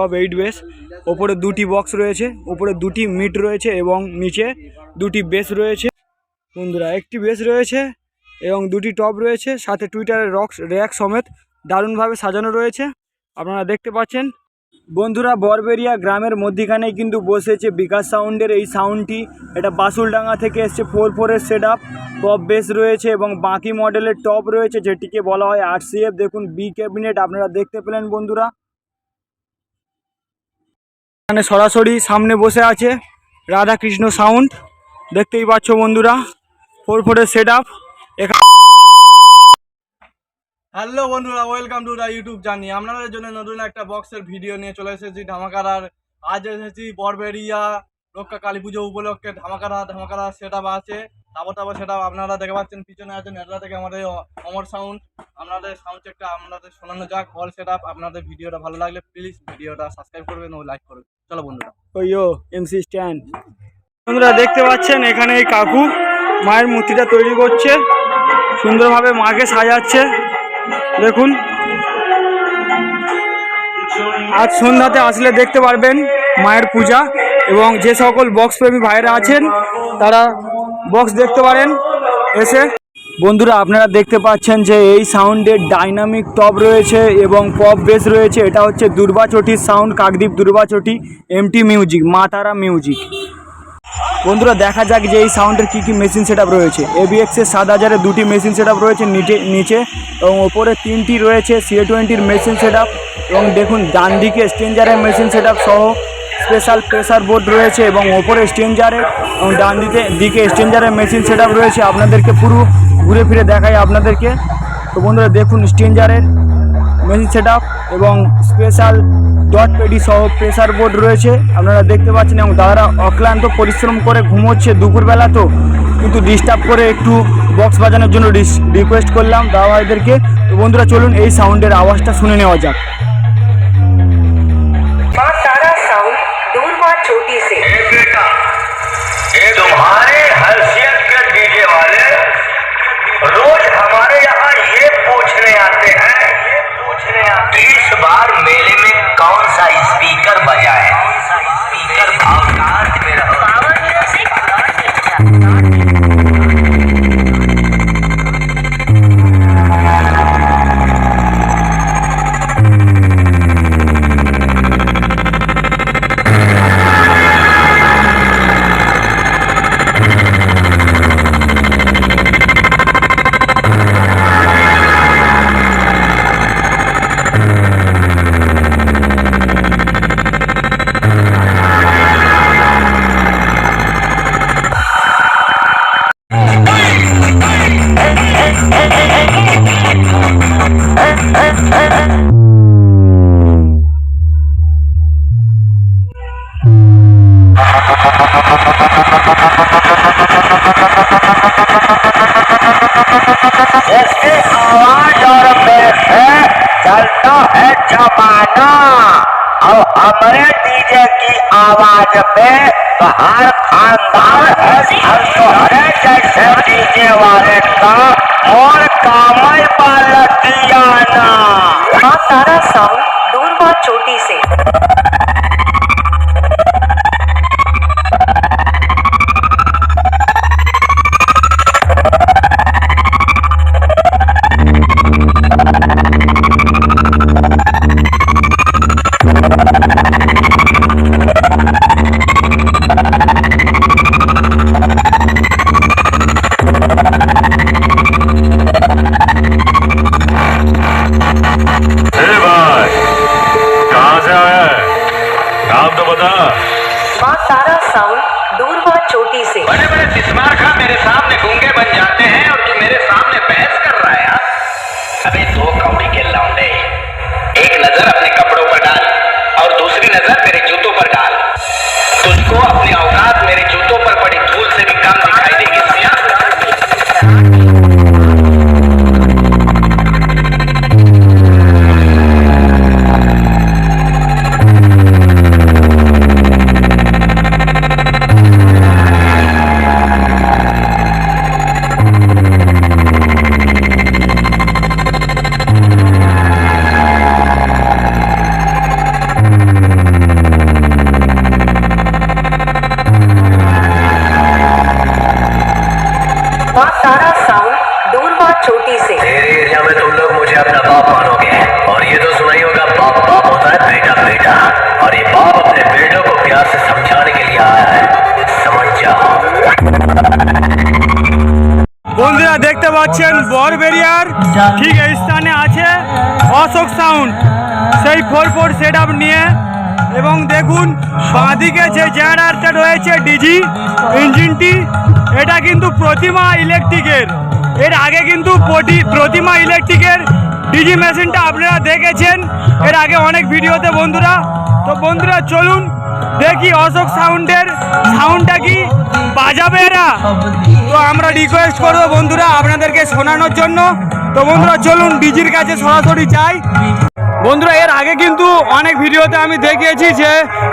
Top eight base ওপরে দুটি box রয়েছে, ওপরে দুটি মিট রয়েছে এবং নিচে দুটি বেস রয়েছে। বন্ধুরা, একটি বেস রয়েছে এবং দুটি টপ রয়েছে, সাথে টুইটারের রক্স র্যাক সমেত দারুণভাবে সাজানো রয়েছে। আপনারা দেখতে পাচ্ছেন, বন্ধুরা, বরবেরিয়া গ্রামের মধ্যিখানেই কিন্তু বসেছে বিকাশ সাউন্ডের এই সাউন্ডটি এটা বাসুলডাঙ্গা থেকে এসছে ফোর ফোরের সেট আপ টপ বেস রয়েছে এবং বাকি মডেলের টপ রয়েছে, যেটিকে বলা হয় আরসিএফ দেখুন বি ক্যাবিনেট আপনারা দেখতে পেলেন, বন্ধুরা। এখানে সরাসরি সামনে বসে আছে রাধাকৃষ্ণ সাউন্ড। দেখতেই পাচ্ছ বন্ধুরা, ফোর ফোরের সেট আপ হ্যালো বন্ধুরা ওয়েলকাম টু দা ইউটিউব জানি আপনাদের জন্য নতুন একটা বক্সের ভিডিও নিয়ে চলে এসেছি ধামাকার আর আজ এসেছি বরবেরিয়া রক্ষা কালী পুজো উপলক্ষে ধামাকারা ধামাকারা সেট আছে, তারপর তারপর সেটা আপনারা দেখতে পাচ্ছেন, পিছনে আছে নেটলা থেকে আমাদের অমর সাউন্ড আপনাদের সাউন্ড চেকটা আপনাদের শোনানো যাক অল সেট আপ আপনাদের ভিডিওটা ভালো লাগলে প্লিজ ভিডিওটা সাবস্ক্রাইব করবেন ও লাইক করবেন। চলো বন্ধুরা। ওইও এমসি স্ট্যান্ড বন্ধুরা দেখতে পাচ্ছেন এখানে এই কাকু, মায়ের মূর্তিটা তৈরি করছে, সুন্দরভাবে মাকে সাজাচ্ছে, দেখুন। আজ সন্ধ্যাতে আসলে দেখতে পারবেন মায়ের পূজা। এবং যে সকল বক্স প্রেমী ভাইরা আছেন, তারা বক্স দেখতে পারেন, এসে। বন্ধুরা, আপনারা দেখতে পাচ্ছেন যে এই সাউন্ডের ডাইনামিক টপ রয়েছে এবং পপ বেস রয়েছে। এটা হচ্ছে দুর্বাচটির sound Kakdwip দুর্বাচটি MT music Maa Tara music বন্ধুরা, দেখা যাক যে এই সাউন্ডের কী কী মেশিন সেট রয়েছে। এবিএক্সের সাত হাজারে দুটি মেশিন সেট রয়েছে নিচে নিচে এবং ওপরে তিনটি রয়েছে সিএ টোয়েন্টির মেশিন সেট এবং দেখুন ডান দিকে স্টেঞ্জারের মেশিন সেট সহ স্পেশাল প্রেসার বোর্ড রয়েছে এবং ওপরে স্টেঞ্জারের এবং ডান দিকে দিকে স্টেঞ্জারের মেশিন সেট রয়েছে। আপনাদেরকে পুরো ঘুরে ফিরে দেখাই আপনাদেরকে। তো বন্ধুরা, দেখুন স্টেঞ্জারের মেশিন সেট এবং স্পেশাল ডট পেডি সহ প্রেসার বোর্ড রয়েছে। আপনারা দেখতে পাচ্ছেন, এবং দাদারা অক্লান্ত পরিশ্রম করে ঘুমোচ্ছে দুপুরবেলা তো। কিন্তু ডিস্টার্ব করে একটু বক্স বাজানোর জন্য রিকোয়েস্ট করলাম দাদা ভাইদেরকে তো বন্ধুরা, চলুন এই সাউন্ডের আওয়াজটা শুনে নেওয়া যাক। जमाना और हमारे डीजे की आवाज़ पे तो हर खानदान हर तोहरे जैसे डीजे वाले का। और काम पालक दिया माँ तारा साउंड दूर बहुत छोटी से। বন্ধুরা দেখতে পাচ্ছেন বরবেরিয়ার ঠিক এই স্থানে আছে অশোক সাউন্ড সেই ফোর ফোর সেট নিয়ে। এবং দেখুন, বাঁদিকে যে জেনারেটরটা রয়েছে ডিজি ইঞ্জিনটি এটা কিন্তু প্রতিমা ইলেকট্রিকের। এর আগে কিন্তু প্রতিমা ইলেকট্রিকের ডিজি মেশিনটা আপনারা দেখেছেন। এর আগে অনেক ভিডিওতে বন্ধুরা। তো বন্ধুরা, চলুন দেখি অশোক সাউন্ডের সাউন্ডটা কি? বাজাবে এরা? তো আমরা রিকোয়েস্ট করব বন্ধুরা আপনাদেরকে শোনানোর জন্য। তো বন্ধুরা, চলুন ডিজির কাছে সরাসরি চাই বন্ধুরা, এর আগে কিন্তু অনেক ভিডিওতে আমি দেখিয়েছি যে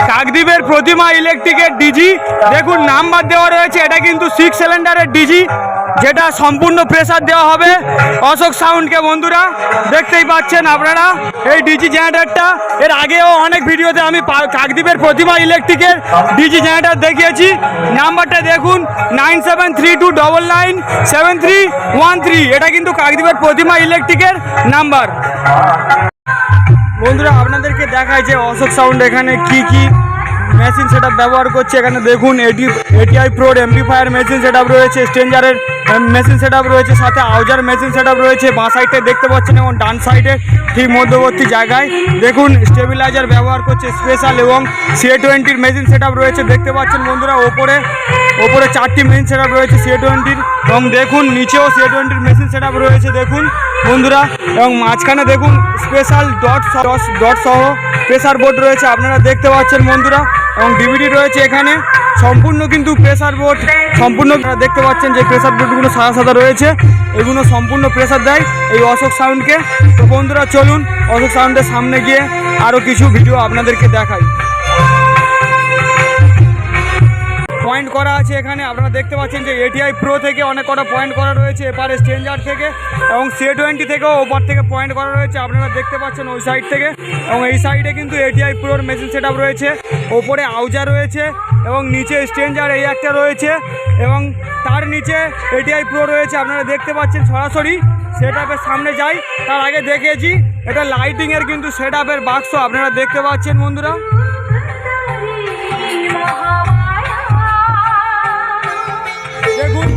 কাকদ্বীপের প্রতিমা ইলেকট্রিকের ডিজি দেখুন, নাম্বার দেওয়া রয়েছে, এটা কিন্তু সিক্স সিলিন্ডারের ডিজি যেটা সম্পূর্ণ প্রেসার দেওয়া হবে। অশোক সাউন্ডকে বন্ধুরা, দেখতেই পাচ্ছেন আপনারা এই ডিজি জেনারেটরটা এর আগেও অনেক ভিডিওতে আমি কাকদ্বীপের প্রতিমা ইলেকট্রিকের ডিজি জেনারেটর দেখিয়েছি। নাম্বারটা দেখুন nine seven three two double nine seven three one three এটা কিন্তু কাকদ্বীপের প্রতিমা ইলেকট্রিকের নাম্বার বন্ধুরা, আপনাদেরকে দেখায় যে অশোক সাউন্ড এখানে কি কি মেশিন সেটআপ ব্যবহার করছে। এখানে দেখুন এটি এটিআই প্রোর এমপ্লিফায়ার মেশিন সেটআপ রয়েছে স্ট্রেঞ্জারের মেশিন সেটআপ রয়েছে, সাথে আউজার মেশিন সেটআপ রয়েছে, বাঁ সাইডে দেখতে পাচ্ছেন এবং ডান সাইডে ঠিক মধ্যবর্তী জায়গায়। দেখুন স্টেবিলাইজার ব্যবহার করছে স্পেশাল এবং সি টোয়েন্টির মেশিন সেটআপ রয়েছে, দেখতে পাচ্ছেন বন্ধুরা, ওপরে ওপরে চারটি মেশিন সেটআপ রয়েছে সি টোয়েন্টির এবং দেখুন, নিচেও সি টোয়েন্টির মেশিন সেটআপ রয়েছে, দেখুন বন্ধুরা। এবং মাঝখানে দেখুন স্পেশাল ডট ডট সহ প্রেসার বোর্ড রয়েছে, আপনারা দেখতে পাচ্ছেন বন্ধুরা। এবং ডিভিডি রয়েছে এখানে। সম্পূর্ণ কিন্তু প্রেসার বোর্ড সম্পূর্ণ দেখতে পাচ্ছেন যে প্রেসার বোর্ডগুলো সাদা সাদা রয়েছে। এগুলো সম্পূর্ণ প্রেসার দেয় এই অশোক সাউন্ডকে তো বন্ধুরা, চলুন অশোক সাউন্ডের সামনে গিয়ে আরও কিছু ভিডিও আপনাদেরকে দেখাই। পয়েন্ট করা আছে এখানে। আপনারা দেখতে পাচ্ছেন যে এটিআই প্রো থেকে অনেক কটা পয়েন্ট করা রয়েছে এপারে স্ট্রেঞ্জার থেকে এবং সে টোয়েন্টি থেকেও ওপার থেকে পয়েন্ট করা রয়েছে। আপনারা দেখতে পাচ্ছেন ওই সাইড থেকে এবং এই সাইডে কিন্তু এটিআই প্রোর মেশিন সেট রয়েছে। ওপরে আউজা রয়েছে এবং নিচে স্ট্রেঞ্জার এই একটা রয়েছে এবং তার নিচে এটিআই প্রো রয়েছে, আপনারা দেখতে পাচ্ছেন সরাসরি। সেট সামনে যাই, তার আগে দেখেছি, এটা লাইটিংয়ের কিন্তু সেট বাক্স, আপনারা দেখতে পাচ্ছেন বন্ধুরা। দেখুন,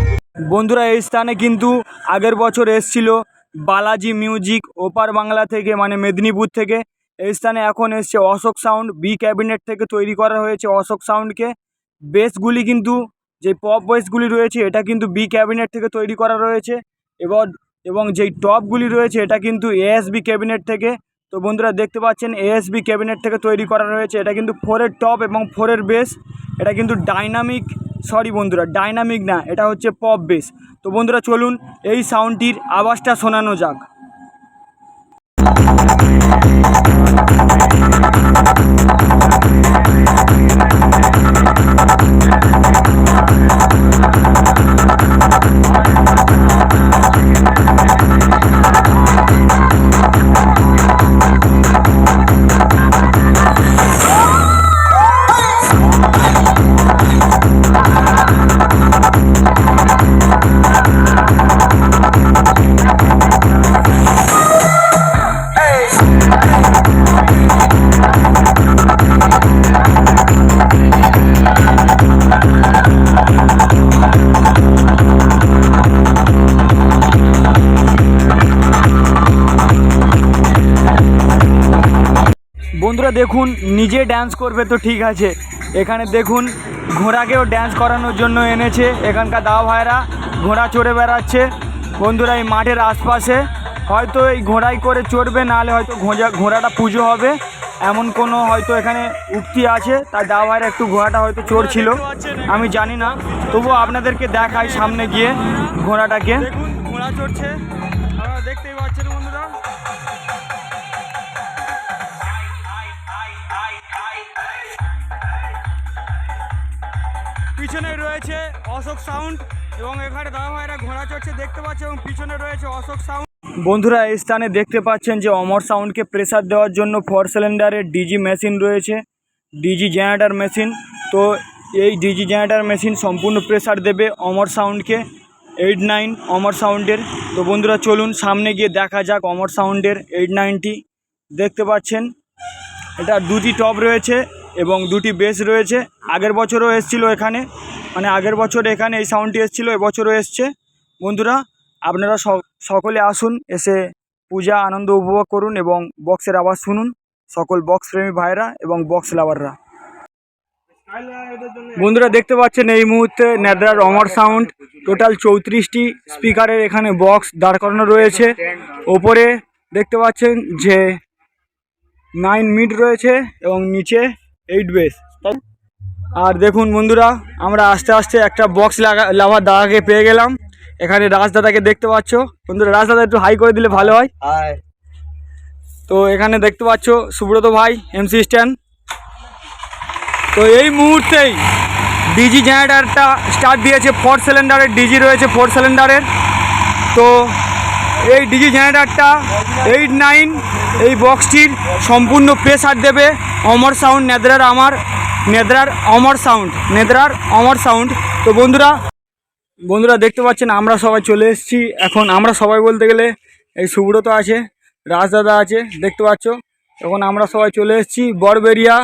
বন্ধুরা, এই স্থানে কিন্তু আগের বছর এসছিল বালাজি মিউজিক, ওপার বাংলা থেকে মানে মেদিনীপুর থেকে। এই স্থানে এখন এসছে অশোক সাউন্ড বি ক্যাবিনেট থেকে তৈরি করা হয়েছে অশোক সাউন্ডকে বেসগুলি কিন্তু, যে পপ বেসগুলি রয়েছে, এটা কিন্তু বি ক্যাবিনেট থেকে তৈরি করা রয়েছে। এবার, এবং যেই টপগুলি রয়েছে, এটা কিন্তু এএসবি ক্যাবিনেট থেকে, তো বন্ধুরা দেখতে পাচ্ছেন এএসবি ক্যাবিনেট থেকে তৈরি করা রয়েছে। এটা কিন্তু ফোরের টপ এবং ফোরের বেস এটা কিন্তু ডাইনামিক সরি বন্ধুরা ডাইনামিক না, এটা হচ্ছে পপ বেস তো বন্ধুরা চলুন, এই সাউন্ডটির আওয়াজটা শোনানো যাক। Thank you. বন্ধুরা দেখুন, নিজে ড্যান্স করবে তো ঠিক আছে। এখানে দেখুন, ঘোড়াকেও ড্যান্স করানোর জন্য এনেছে। এখানকার দাওয়া ভাইরা, ঘোড়া চড়ে বেড়াচ্ছে। বন্ধুরা, এই মাঠের আশপাশে হয়তো এই ঘোড়াই করে চড়বে, নাহলে হয়তো ঘোড়া ঘোড়াটা পুজো হবে। এমন কোনো হয়তো এখানে উক্তি আছে। তাই দাওয়া ভাইরা, একটু ঘোড়াটা হয়তো চড়ছিল। আমি জানি না। তবুও আপনাদেরকে দেখাই সামনে গিয়ে ঘোড়াটাকে। দেখুন, ঘোড়া চড়ছে। দেখতেই পাচ্ছেন বন্ধুরা। রয়েছে অশোক সাউন্ড এবং এখানে দাদা ভাইরা ঘোড়া চড়ছে, দেখতে পাচ্ছে এবং পিছনে রয়েছে অশোক সাউন্ড। বন্ধুরা, এই স্থানে দেখতে পাচ্ছেন যে অমর সাউন্ডকে প্রেসার দেওয়ার জন্য ফোর সিলিন্ডারের ডিজি মেশিন রয়েছে। ডিজি জেনারেটার মেশিন তো এই ডিজি জেনারেটার মেশিন সম্পূর্ণ প্রেসার দেবে অমর সাউন্ডকে। এইট নাইন অমর সাউন্ডের। তো বন্ধুরা, চলুন সামনে গিয়ে দেখা যাক অমর সাউন্ডের এইট নাইনটি দেখতে পাচ্ছেন, এটা দুটি টপ রয়েছে। এবং দুটি বেস রয়েছে। আগের বছরও এসেছিল এখানে। মানে আগের বছর এখানে এই সাউন্ডটি এসেছিল, এবছরও এসছে। বন্ধুরা, আপনারা সকলে আসুন, এসে পূজা, আনন্দ উপভোগ করুন এবং বক্সের আওয়াজ শুনুন। সকল বক্স প্রেমী ভাইরা এবং বক্স লাভাররা। বন্ধুরা, দেখতে পাচ্ছেন এই মুহূর্তে নেদ্রার অমর সাউন্ড টোটাল চৌত্রিশটি স্পিকারের এখানে বক্স দাঁড় করানো রয়েছে। ওপরে দেখতে পাচ্ছেন যে নাইন মিড রয়েছে এবং নিচে এইট বেস আর দেখুন বন্ধুরা আমরা আস্তে আস্তে একটা বক্স লাগা লাভার দাদাকে পেয়ে গেলাম। এখানে রাজদাদাকে দেখতে পাচ্ছ। বন্ধুরা রাজদাদা একটু হাই করে দিলে ভালো হয়। তো এখানে দেখতে পাচ্ছ সুব্রত ভাই এমসি স্ট্যান্ড তো এই মুহূর্তেই ডিজি জেনারেটারটা স্টার্ট দিয়েছে। ফোর সিলিন্ডারের ডিজি রয়েছে ফোর সিলিন্ডারের তো এই ডিজি জেনারেটারটা এইট নাইন এই বক্সটির সম্পূর্ণ প্রেসার দেবে অমর সাউন্ড নেদ্রার আমার, নেদ্রার অমর সাউন্ড নেদ্রার অমর সাউন্ড তো বন্ধুরা বন্ধুরা দেখতে পাচ্ছেন, আমরা সবাই চলে এসেছি। এখন আমরা সবাই বলতে গেলে এই সুব্রত আছে রাজদাদা আছে, দেখতে পাচ্ছ? এখন আমরা সবাই চলে এসেছি বরবেরিয়া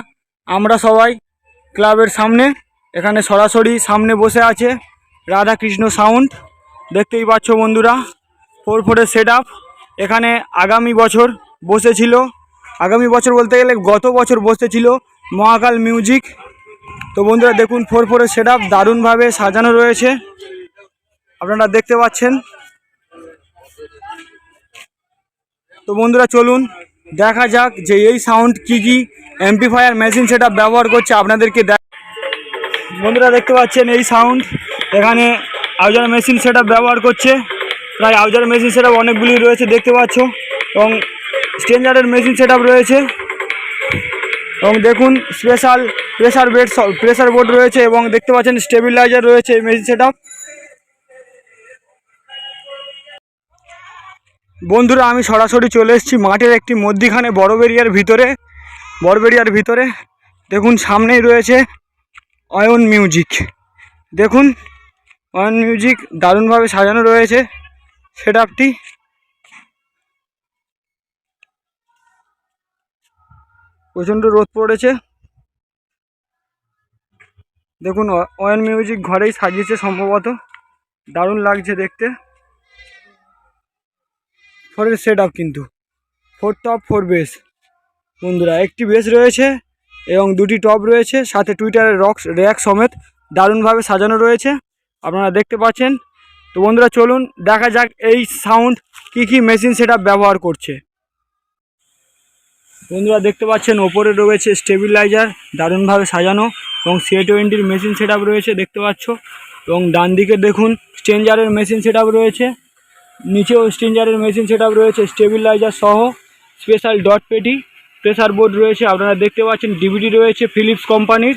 আমরা সবাই ক্লাবের সামনে। এখানে সরাসরি সামনে বসে আছে রাধা কৃষ্ণ সাউন্ড দেখতেই পাচ্ছ বন্ধুরা ফোর ফোরের সেট এখানে আগামী বছর বসেছিল। আগামী বছর বলতে গেলে গত বছর বসেছিল মহাকাল মিউজিক তো বন্ধুরা দেখুন ফোর ফোরের সেট আপ দারুণভাবে সাজানো রয়েছে। আপনারা দেখতে পাচ্ছেন। তো বন্ধুরা চলুন, দেখা যাক যে এই সাউন্ড কি কি অ্যাম্পিফায়ার মেশিন সেটা ব্যবহার করছে আপনাদেরকে বন্ধুরা দেখতে পাচ্ছেন এই সাউন্ড এখানে আউজার মেশিন সেটা ব্যবহার করছে। প্রায় আউজার মেশিন সেট অনেকগুলি রয়েছে, দেখতে পাচ্ছ। এবং স্টেঞ্জারের মেশিন সেট রয়েছে। এবং দেখুন special pressure bed pressure board রয়েছে এবং দেখতে পাচ্ছেন স্টেবিলাইজার রয়েছে এই মেশিন সেট বন্ধুরা, আমি সরাসরি চলে এসেছি মাঠের একটি মধ্যিখানে বড়বেরিয়ার ভিতরে। বড়বেরিয়ার ভিতরে। দেখুন, সামনেই রয়েছে অয়ন মিউজিক দেখুন অয়ন মিউজিক দারুণভাবে সাজানো রয়েছে। সেট আপটি প্রচণ্ড রোদ পড়েছে। দেখুন অয়ন মিউজিক ঘরেই সাজিয়েছে সম্ভবত। দারুণ লাগছে দেখতে। ফোরের সেট আপ কিন্তু। Four top, four base. বন্ধুরা, একটি বেস রয়েছে এবং দুটি টপ রয়েছে। সাথে টুইটারের রক্স র্যাক সমেত দারুণভাবে সাজানো রয়েছে। আপনারা দেখতে পাচ্ছেন তো বন্ধুরা চলুন দেখা যাক এই সাউন্ড কি কি মেশিন সেটা ব্যবহার করছে। বন্ধুরা দেখতে পাচ্ছেন, ওপরে রয়েছে স্টেবিলাইজার দারুণভাবে সাজানো এবং সি টোয়েন্টির মেশিন সেট রয়েছে, দেখতে পাচ্ছ। এবং ডান দিকে দেখুন স্টেঞ্জারের মেশিন সেট রয়েছে। নিচেও স্টেঞ্জারের মেশিন সেট রয়েছে স্টেবিলাইজার সহ স্পেশাল ডট পেটি প্রেসার বোর্ড রয়েছে, আপনারা দেখতে পাচ্ছেন ডিভিডি রয়েছে ফিলিপস কোম্পানির